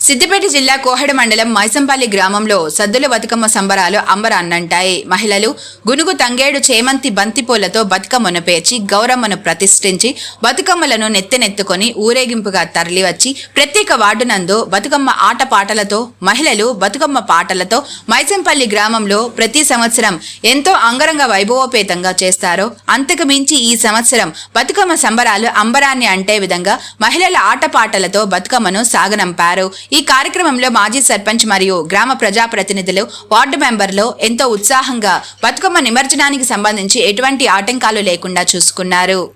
సిద్దిపేట జిల్లా కోహెడ మండలం మైసంపల్లి గ్రామంలో సద్దుల బతుకమ్మ సంబరాలు అంబరాన్నంటాయి. మహిళలు గునుగు తంగేడు చేమంతి బంతిపూలతో బతుకమ్మను పేర్చి గౌరమ్మను ప్రతిష్ఠించి బతుకమ్మలను నెత్తెనెత్తుకొని ఊరేగింపుగా తరలివచ్చి ప్రత్యేక వార్డు నందు బతుకమ్మ ఆటపాటలతో మహిళలు బతుకమ్మ పాటలతో మైసంపల్లి గ్రామంలో ప్రతి సంవత్సరం ఎంతో అంగరంగ వైభవోపేతంగా చేస్తారో అంతకు మించి ఈ సంవత్సరం బతుకమ్మ సంబరాలు అంబరాన్ని అంటే విధంగా మహిళల ఆటపాటలతో బతుకమ్మను సాగనంపారు. ఈ కార్యక్రమంలో మాజీ సర్పంచ్ మరియు గ్రామ ప్రజాప్రతినిధులు వార్డు మెంబర్లు ఎంతో ఉత్సాహంగా బతుకమ్మ నిమజ్జనానికి సంబంధించి ఎటువంటి ఆటంకాలు లేకుండా చూసుకున్నారు.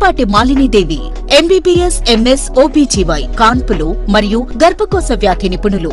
Puttipati Malinidevi MBBS MS OBGY కాన్పులు మరియు గర్భకోశ వ్యాధి నిపుణులు.